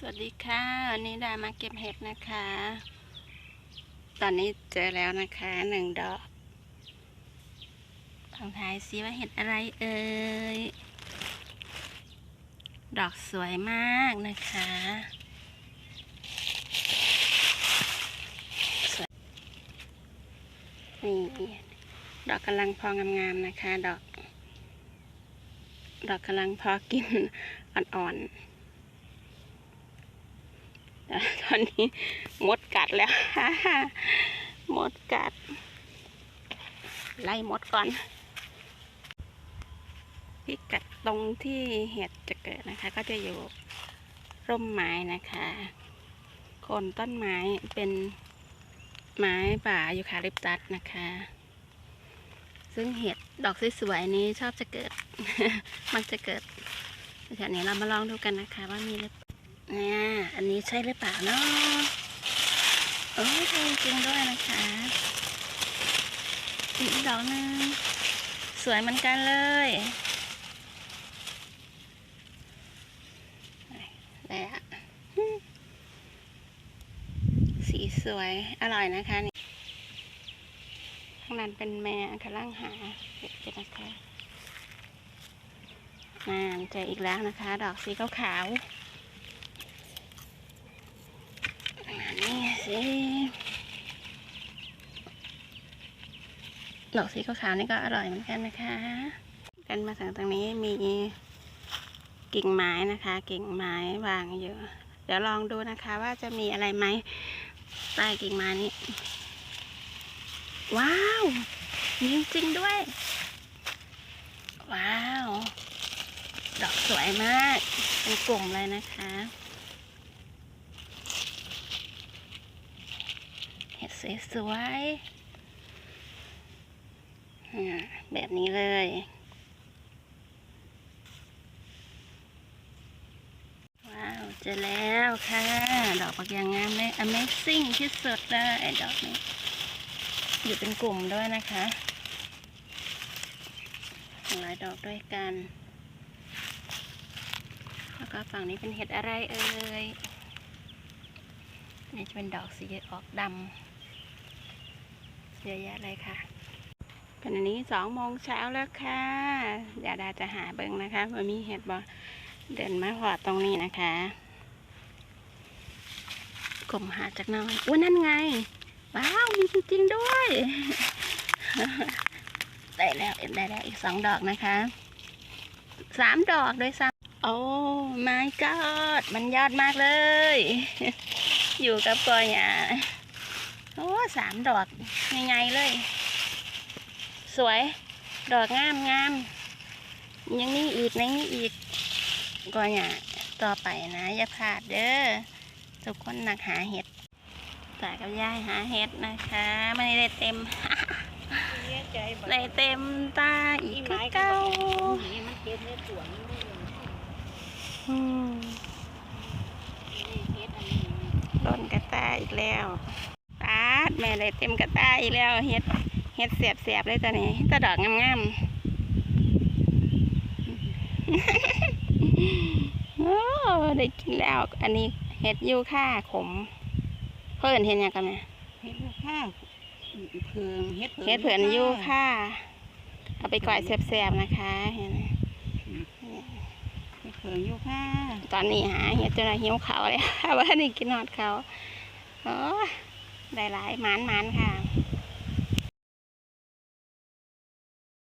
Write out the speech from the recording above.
สวัสดีค่ะวันนี้ดามาเก็บเห็ดนะคะ ตอนนี้เจอแล้วนะคะหนึ่งดอกลองทายซิว่าเห็ดอะไรเอ่ย ดอกสวยมากนะคะ นี่ดอกกำลังพองามๆนะคะ ดอก ดอกกำลังพอกินอ่อนๆ ตอนนี้มดกัดแล้วมดกัด ไล่มดก่อนพิกัดตรงที่เห็ดจะเกิดนะคะ ก็จะอยู่ร่มไม้นะคะโคนต้นไม้เป็นไม้ป่ายูคาลิปตัสนะคะ ซึ่งเห็ดดอกสวยๆนี้ชอบจะเกิด มันจะเกิดแถวนี้เรามาลองดูกันนะคะว่ามีหรือเปล่า นี่อันนี้ใช่หรือเปล่าเนาะโอ้ใช่จริงด้วยนะคะ อีกดอกหนึงสวยเหมือนกันเลยนี่อะสีสวย อร่อยนะคะนี่ข้างนั้นเป็นแม่กำลังหาเห็กันะคะน่าเจออีกแล้วนะคะ ดอกสีขาวๆ นี่สิ ดอกสีขาวๆนี่ก็อร่อยเหมือนกันนะคะกันมาถึงตรงนี้มีกิ่งไม้นะคะ กิ่งไม้วางอยู่ เดี๋ยวลองดูนะคะ ว่าจะมีอะไรไหมใต้กิ่งไม้นี้ ว้าวมีจริงด้วย ว้าว ดอกสวยมาก เป็นกลุ่มเลยนะคะเห็ดสวยๆ แบบนี้เลย ว้าว เจอแล้วค่ะ ดอกปักยางงามเลย Amazing ที่สุดเลย ดอกนี้ อยู่เป็นกลุ่มด้วยนะคะหลายดอกด้วยกัน แล้วก็ฝั่งนี้เป็นเห็ดอะไรเอ่ยนี่จะเป็นดอกสีออกดำเยอะแยะเลยค่ะ ขณะนี้สองโมงเช้าแล้วค่ะเดี๋ยวดาจะหาเบิงนะคะว่ามีเห็ดบ่เดินมาหอดตรงนี้นะคะกลมหาจากน้อยอุ้ยนั่นไง ว้าว มีจริงๆด้วย ได้แล้วได้แล้วอีกสองดอกนะคะสามดอกด้วยซ้ำโอ้ my god มันยอดมากเลย อยู่กับกอหญ้าโอ้สามดอกใหญ่ๆเลย สวย ดอกงามงามยังมีอีกในนี้อีกก็อหญ้าต่อไปนะ อย่าพลาดเด้อทุกคนนักหาเห็ดตากับยายหาเห็ดนะคะไม่ได้เต็มได้เต็มตาอีกเก้าอืมโดนกระต่ายอีกแล้วตาแม่ได้เต็มกระต่ายอีกแล้วเฮ็ด เฮ็ดเสียบเสียบๆเลยจ้ะนี่แตะดอกงามๆโอ้ได้กินแล้ว อันนี้เฮ็ดยูค่าขม เพิ่นเห็นยังกันไหมเฮ็ดลูกข้าวเพิงเฮ็ดเฮ็ดเพิ่นยูค่าเอาไปก่อยเสียบๆนะคะเห็นไหมเฮ็ดเพิงยูค่าตอนนี้หาเฮ็ดจนว่าหิวเขาวเลยว่านี่กินหอดเขาวโอ้ได้หลายหมานๆค่ะ